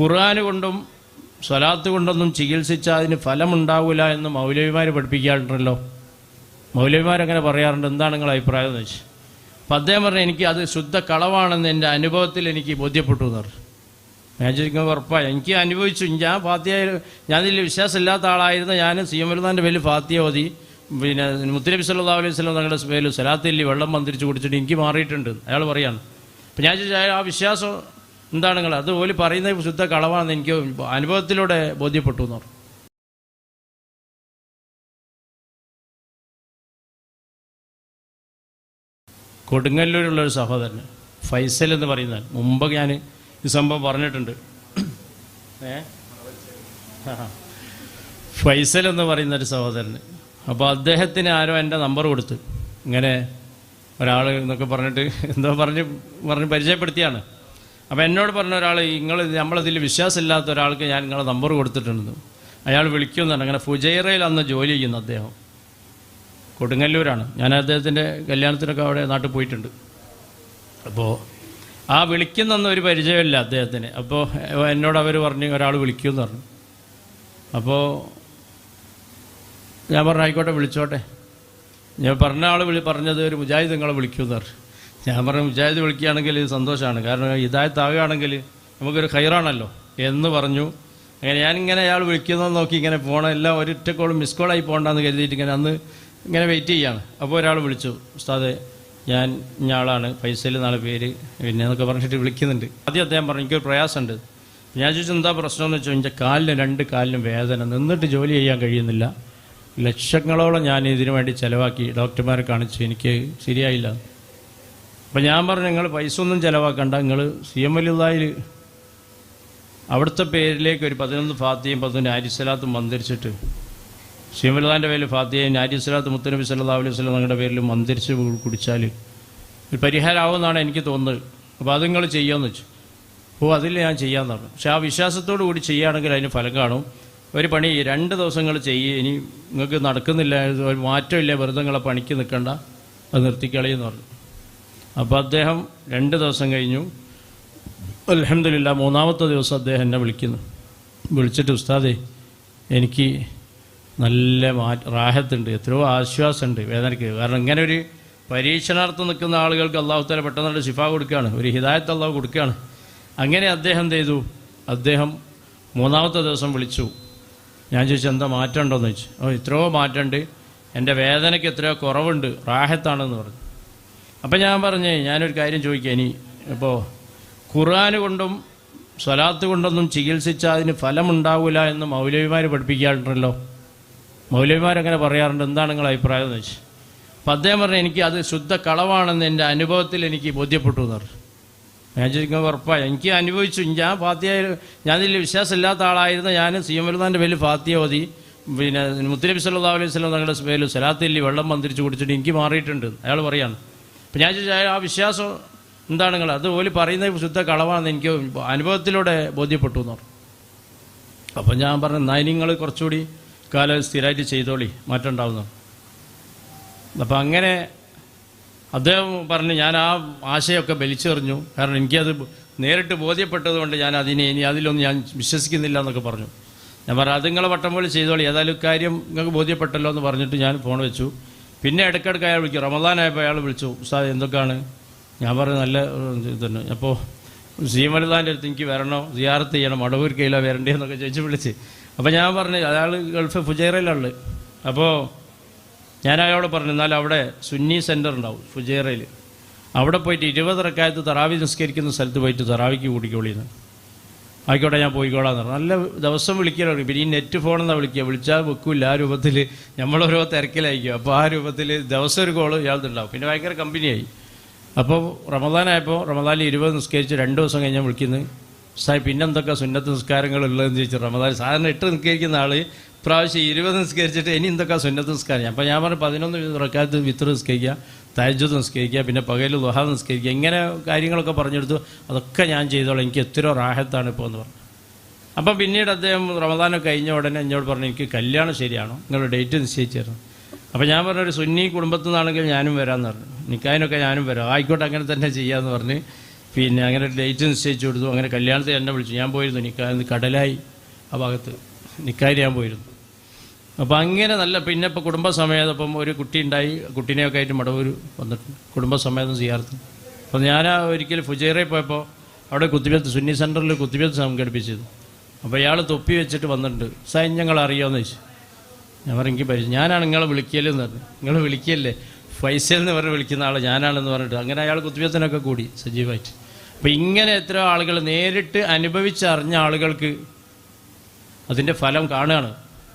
ഖുർആൻ കൊണ്ടും സ്വലാത്ത് കൊണ്ടൊന്നും ചികിത്സിച്ചാൽ അതിന് ഫലമുണ്ടാവില്ല എന്ന് മൗലവിമാർ പഠിപ്പിക്കാറുണ്ടല്ലോ. മൗലവിമാരങ്ങനെ പറയാറുണ്ട്. എന്താണ് നിങ്ങളുടെ അഭിപ്രായം എന്ന് വെച്ച്. അപ്പം അദ്ദേഹം പറഞ്ഞു എനിക്ക് അത് ശുദ്ധ കളവാണെന്ന് എന്റെ അനുഭവത്തിൽ എനിക്ക് ബോധ്യപ്പെട്ടു എന്ന് പറഞ്ഞു. ഞാൻ ചോദിക്കുന്നത് ഉറപ്പായി. എനിക്ക് അനുഭവിച്ചു. ഞാൻ ഫാത്തിയ ഞാൻ ഇതിൽ വിശ്വാസമില്ലാത്ത ആളായിരുന്നു. ഞാൻ സി എം വലുതാന്റെ പേരിൽ ഫാത്തിയ ഓതി. പിന്നെ മുത്തലബി സല്ലാ അലൈഹി സ്വലം തങ്ങളുടെ പേരിൽ സലാത്തില്ലി വെള്ളം മന്ത്രിച്ച് കുടിച്ചിട്ട് എനിക്ക് മാറിയിട്ടുണ്ട്. അയാൾ പറയാണ്. അപ്പം ഞാൻ ചോദിച്ചാൽ ആ വിശ്വാസം എന്താണ് നിങ്ങൾ? അത് ഓൽ പറയുന്നത് ശുദ്ധ കളവാണെന്ന് എനിക്ക് അനുഭവത്തിലൂടെ ബോധ്യപ്പെട്ടു എന്ന് പറഞ്ഞു. കൊടുങ്ങല്ലൂരുള്ള ഒരു സഹോദരൻ ഫൈസൽ എന്ന് പറയുന്ന മുമ്പ് ഞാൻ ഈ സംഭവം പറഞ്ഞിട്ടുണ്ട്. ഏ? ഫൈസൽ എന്ന് പറയുന്ന ഒരു സഹോദരന് അപ്പോൾ അദ്ദേഹത്തിന് ആരോ എന്റെ നമ്പർ കൊടുത്ത്. ഇങ്ങനെ ഒരാൾ എന്നൊക്കെ പറഞ്ഞിട്ട് എന്തോ പറഞ്ഞ് പറഞ്ഞ് പരിചയപ്പെടുത്തിയാണ്. അപ്പോൾ എന്നോട് പറഞ്ഞ ഒരാൾ നിങ്ങൾ നമ്മളതിൽ വിശ്വാസമില്ലാത്ത ഒരാൾക്ക് ഞാൻ നിങ്ങളെ നമ്പർ കൊടുത്തിട്ടുണ്ട്. അയാൾ വിളിക്കുമെന്നാണ് അങ്ങനെ ഫുജൈറയിൽ അന്ന് ജോലി ചെയ്യുന്നു അദ്ദേഹം. കൊടുങ്ങല്ലൂരാണ്. ഞാൻ അദ്ദേഹത്തിന്റെ കല്യാണത്തിനൊക്കെ അവിടെ നാട്ടിൽ പോയിട്ടുണ്ട്. അപ്പോൾ ആ വിളിക്കുന്നൊന്നും ഒരു പരിചയമില്ല അദ്ദേഹത്തിന്. അപ്പോൾ എന്നോട് അവർ പറഞ്ഞ് ഒരാൾ വിളിക്കുമെന്ന് പറഞ്ഞു. അപ്പോൾ ഞാൻ പറഞ്ഞു ആയിക്കോട്ടെ വിളിച്ചോട്ടെ. ഞാൻ പറഞ്ഞ ആൾ വിളി പറഞ്ഞത് ഒരു മുജാഹിദ് നിങ്ങളെ വിളിക്കുമെന്ന് പറഞ്ഞു. ഞാൻ പറഞ്ഞു മുജാഹിദ് വിളിക്കുകയാണെങ്കിൽ ഇത് സന്തോഷമാണ്. കാരണം ഇതായത്താവുകയാണെങ്കിൽ നമുക്കൊരു ഹൈറാണല്ലോ എന്ന് പറഞ്ഞു. അങ്ങനെ ഞാനിങ്ങനെ അയാൾ വിളിക്കുന്നത് നോക്കി ഇങ്ങനെ പോകണം എല്ലാം ഒരൊറ്റ കോളും മിസ് കോളായി പോകണ്ടെന്ന് കരുതിയിട്ട് ഇങ്ങനെ അന്ന് ഇങ്ങനെ വെയിറ്റ് ചെയ്യാണ്. അപ്പോൾ ഒരാൾ വിളിച്ചു ഉസ്താദെ ഞാൻ ഞാളാണ് പൈസയിൽ നാളെ പേര്. പിന്നെ എന്നൊക്കെ പറഞ്ഞിട്ട് വിളിക്കുന്നുണ്ട്. ആദ്യം അദ്ദേഹം പറഞ്ഞു എനിക്കൊരു പ്രയാസമുണ്ട്. ഞാൻ ചോദിച്ചു എന്താ പ്രശ്നമെന്ന് വെച്ചാൽ എന്റെ കാലിന് രണ്ട് കാലിനും വേദന. നിന്നിട്ട് ജോലി ചെയ്യാൻ കഴിയുന്നില്ല. ലക്ഷങ്ങളോളം ഞാൻ ഇതിനു വേണ്ടി ചിലവാക്കി. ഡോക്ടർമാരെ കാണിച്ചു. എനിക്ക് ശരിയായില്ല. അപ്പം ഞാൻ പറഞ്ഞു നിങ്ങൾ പൈസ ഒന്നും ചിലവാക്കണ്ട. നിങ്ങൾ സി എം വലുതായിൽ അവിടുത്തെ പേരിലേക്ക് ഒരു പതിനൊന്ന് ഫാത്തിയും പതിനൊന്ന് ആരിസലാത്തും മന്ദിരിച്ചിട്ട് സി എം വലുതാന്റെ പേരിൽ ഫാത്തിയും ആരിസലാത്ത് മുത്തനബി സല്ലാ അലൈഹി സ്വലം നിങ്ങളുടെ പേരിൽ മന്ദിരിച്ച് കുടിച്ചാൽ ഒരു പരിഹാരമാവുമെന്നാണ് എനിക്ക് തോന്നുന്നത്. അപ്പോൾ അത് നിങ്ങൾ ചെയ്യാമെന്ന് വെച്ചു. ഓ അതിൽ ഞാൻ ചെയ്യാമെന്ന് പറഞ്ഞു. പക്ഷെ ആ വിശ്വാസത്തോടു കൂടി ചെയ്യുകയാണെങ്കിൽ അതിന് ഫലം കാണും. ഒരു പണി രണ്ട് ദിവസങ്ങൾ ചെയ്യുക ഇനി നിങ്ങൾക്ക് നടക്കുന്നില്ല ഒരു മാറ്റമില്ല വെറുതെ നിങ്ങളെ പണിക്ക് നിൽക്കണ്ട. അത് നിർത്തിക്കളയെന്ന് പറഞ്ഞു. അപ്പോൾ അദ്ദേഹം രണ്ട് ദിവസം കഴിഞ്ഞു. അലഹമില്ല മൂന്നാമത്തെ ദിവസം അദ്ദേഹം എന്നെ വിളിക്കുന്നു. വിളിച്ചിട്ട് ഉസ്താദേ എനിക്ക് നല്ല മാ റാഹത്തുണ്ട് എത്രയോ ആശ്വാസമുണ്ട് വേദനയ്ക്ക് കാരണം ഇങ്ങനെ ഒരു പരീക്ഷണാർത്ഥം നിൽക്കുന്ന ആളുകൾക്ക് അള്ളാഹുത്താല പെട്ടെന്നുള്ള ശിഫ കൊടുക്കുകയാണ് ഒരു ഹിദായത്ത് അള്ളാഹു കൊടുക്കുകയാണ് അങ്ങനെ അദ്ദേഹം ചെയ്തു? അദ്ദേഹം മൂന്നാമത്തെ ദിവസം വിളിച്ചു. ഞാൻ ചോദിച്ചു എന്താ മാറ്റമുണ്ടോയെന്ന് ചോദിച്ചു? ഓ ഇത്രയോ മാറ്റമുണ്ട്. എന്റെ വേദനയ്ക്ക് എത്രയോ കുറവുണ്ട് റാഹത്താണെന്ന് പറഞ്ഞു. അപ്പം ഞാൻ പറഞ്ഞേ ഞാനൊരു കാര്യം ചോദിക്കാം. ഇനി ഇപ്പോൾ ഖുർആൻ കൊണ്ടും സ്വലാത്ത് കൊണ്ടൊന്നും ചികിത്സിച്ചാൽ അതിന് ഫലമുണ്ടാവില്ല എന്ന് മൗലവിമാർ പഠിപ്പിക്കാറുണ്ടല്ലോ. മൗലവിമാരങ്ങനെ പറയാറുണ്ട്. എന്താണ് നിങ്ങളുടെ അഭിപ്രായം എന്ന് വെച്ച്. അപ്പം അദ്ദേഹം പറഞ്ഞു എനിക്ക് അത് ശുദ്ധ കളവാണെന്ന് എന്റെ അനുഭവത്തിൽ എനിക്ക് ബോധ്യപ്പെട്ടു എന്ന് പറഞ്ഞു. ഞാൻ ചോദിക്കുമ്പോൾ ഉറപ്പായി. എനിക്ക് അനുഭവിച്ചു. ഞാൻ ഫാത്തിയ ഞാൻ ഇതിൽ വിശ്വാസമില്ലാത്ത ആളായിരുന്നു ഞാൻ സി എം വലുതാന്റെ പേരിൽ ഫാത്തിയ ഓതി. പിന്നെ മുത്തനബി സല്ലാ അലൈഹി സ്വലം തങ്ങളുടെ പേരിൽ സലാത്തില്ലി വെള്ളം മന്ത്രിച്ച് കുടിച്ചിട്ട് എനിക്ക് മാറിയിട്ടുണ്ട്. അയാൾ പറയാണ് അപ്പം ഞാൻ ചോദിച്ചാൽ ആ വിശ്വാസം എന്താണ് നിങ്ങൾ? അത് ഓൽ പറയുന്നത് ശുദ്ധ കളവാണെന്ന് എനിക്ക് അനുഭവത്തിലൂടെ ബോധ്യപ്പെട്ടു എന്ന് പറഞ്ഞു. അപ്പം ഞാൻ പറഞ്ഞു എന്നാൽ നിങ്ങൾ കുറച്ചുകൂടി കാലം സ്ഥിരമായിട്ട് ചെയ്തോളി മാറ്റം ഉണ്ടാവുന്നു അപ്പം അങ്ങനെ അദ്ദേഹം പറഞ്ഞു ഞാൻ ആ ആശയമൊക്കെ വലിച്ചെറിഞ്ഞു കാരണം എനിക്കത് നേരിട്ട് ബോധ്യപ്പെട്ടതുകൊണ്ട് ഞാൻ അതിനെ ഇനി അതിലൊന്നും ഞാൻ വിശ്വസിക്കുന്നില്ല എന്നൊക്കെ പറഞ്ഞു. ഞാൻ പറഞ്ഞു അത് നിങ്ങളെ വട്ടം പോലെ ചെയ്തോളി. ഏതായാലും കാര്യം നിങ്ങൾക്ക് ബോധ്യപ്പെട്ടല്ലോ എന്ന് പറഞ്ഞിട്ട് ഞാൻ ഫോൺ വെച്ചു. പിന്നെ ഇടയ്ക്കിടയ്ക്ക് അയാൾ വിളിക്കും. റമദാനായപ്പോൾ അയാൾ വിളിച്ചു ഉസ്താദ് എന്തൊക്കെയാണ്? ഞാൻ പറഞ്ഞു നല്ല ഇതുണ്ട്. അപ്പോൾ സീമലതാന്റെ അടുത്ത് എനിക്ക് വരണോ? സിയാറത്ത് ചെയ്യണം. അടവൂർ കയ്യിലോ വരണ്ടേന്നൊക്കെ ചോദിച്ച് വിളിച്ച്. അപ്പോൾ ഞാൻ പറഞ്ഞു അയാൾ ഗൾഫ് ഫുജൈറയിലുള്ളത് അപ്പോൾ ഞാൻ അയാളോട് പറഞ്ഞു എന്നാൽ അവിടെ സുന്നി സെന്റർ ഉണ്ടാവും ഫുജേറയിൽ അവിടെ പോയിട്ട് ഇരുപത് റക്കായത്ത് തറാവി നിസ്കരിക്കുന്ന സ്ഥലത്ത് പോയിട്ട് തറാവിക്ക് കൂടിക്കോളിന്ന്. ആയിക്കോട്ടെ ഞാൻ പോയിക്കോളാന്ന് പറഞ്ഞു. നല്ല ദിവസം വിളിക്കലാണ് പിന്നെ ഈ നെറ്റ് ഫോണെന്നാണ് വിളിക്കുക? വിളിച്ചാൽ വെക്കില്ല ആ രൂപത്തിൽ നമ്മളോരോ തിരക്കിലായിരിക്കും. അപ്പോൾ ആ രൂപത്തിൽ ദിവസം ഒരു കോൾ ഇയാൾക്കുണ്ടാവും പിന്നെ ഭയങ്കര കമ്പനിയായി. അപ്പോൾ റമദാനായപ്പോൾ റമദാനിൽ ഇരുപത് നിസ്കരിച്ച് രണ്ട് ദിവസം കഴിഞ്ഞാൽ വിളിക്കുന്നത്. സാഹിബ് പിന്നെ എന്തൊക്കെ സുന്നത്ത് നിസ്കാരങ്ങൾ ഉള്ളതെന്ന് ചോദിച്ചു. റമദാൻ സാധാരണ ഇട്ട് നിസ്കരിക്കുന്ന ആൾ പ്രാവശ്യം ഇരുപത് നിസ്കരിച്ചിട്ട് ഇനി എന്തൊക്കെ സുന്നത്ത് നിസ്കാരം? അപ്പോൾ ഞാൻ പറഞ്ഞു പതിനൊന്ന് റക്കാത്ത് വിത്ര നിസ്കരിക്കുക. തയജുദ് നിസ്കരിക്കുക പിന്നെ പകൽ ദുഹ നിസ്കരിക്കുക ഇങ്ങനെ കാര്യങ്ങളൊക്കെ പറഞ്ഞെടുത്തു. അതൊക്കെ ഞാൻ ചെയ്തോളാം. എനിക്ക് എത്രയോ റാഹത്താണ് ഇപ്പോൾ എന്ന് പറഞ്ഞു. അപ്പം പിന്നീട് അദ്ദേഹം റമദാനൊക്കെ കഴിഞ്ഞ ഉടനെ എന്നോട് പറഞ്ഞു എനിക്ക് കല്യാണം ശരിയാണോ? നിങ്ങളുടെ ഡേറ്റ് നിശ്ചയിച്ചിരുന്നു അപ്പോൾ ഞാൻ പറഞ്ഞു ഒരു സുന്നി കുടുംബത്തിൽ നിന്നാണെങ്കിൽ ഞാനും വരാമെന്ന് പറഞ്ഞു. നിൽക്കാനൊക്കെ ഞാനും വരാം. ആയിക്കോട്ടെ അങ്ങനെ തന്നെ ചെയ്യാമെന്ന് പറഞ്ഞ്. പിന്നെ അങ്ങനെ ഡേറ്റ് നിശ്ചയിച്ചു കൊടുത്തു. അങ്ങനെ കല്യാണത്തിൽ എന്നെ വിളിച്ചു. ഞാൻ പോയിരുന്നു നിൽക്കാൻ കടലായി ആ ഭാഗത്ത്. നിൽക്കാൻ ഞാൻ പോയിരുന്നു. അപ്പോൾ അങ്ങനെ നല്ല പിന്നെ ഇപ്പോൾ കുടുംബസമേതം ഇപ്പം ഒരു കുട്ടി ഉണ്ടായി കുട്ടീനെയൊക്കെ ആയിട്ട് മടവൂർ വന്നിട്ടുണ്ട്. കുടുംബസമേതം ചെയ്യാറുണ്ട് അപ്പം ഞാൻ ഒരിക്കൽ ഫുജൈറയിൽ പോയപ്പോൾ അവിടെ കുത്തിവെത്ത് സുന്നി സെന്ററിൽ കുത്തിവെത്ത് സംഘടിപ്പിച്ചത്. അപ്പോൾ ഇയാൾ തൊപ്പി വെച്ചിട്ട് വന്നിട്ടുണ്ട്. സായി ഞങ്ങൾ അറിയാമെന്ന് ചോദിച്ചു. ഞാൻ പറഞ്ഞു എനിക്ക് പരിചയം ഞാനാണ് നിങ്ങളെ വിളിക്കലെന്ന് പറഞ്ഞു. നിങ്ങൾ വിളിക്കല്ലേ? ഫൈസൽ എന്ന് പറഞ്ഞ് വിളിക്കുന്ന ആൾ ഞാനാണെന്ന് പറഞ്ഞിട്ട് അങ്ങനെ അയാൾ കുത്തിവെത്തിനൊക്കെ കൂടി സജീവമായിട്ട്. അപ്പോൾ ഇങ്ങനെ എത്ര ആളുകൾ നേരിട്ട് അനുഭവിച്ചറിഞ്ഞ ആളുകൾക്ക് അതിന്റെ ഫലം കാണുകയാണ്.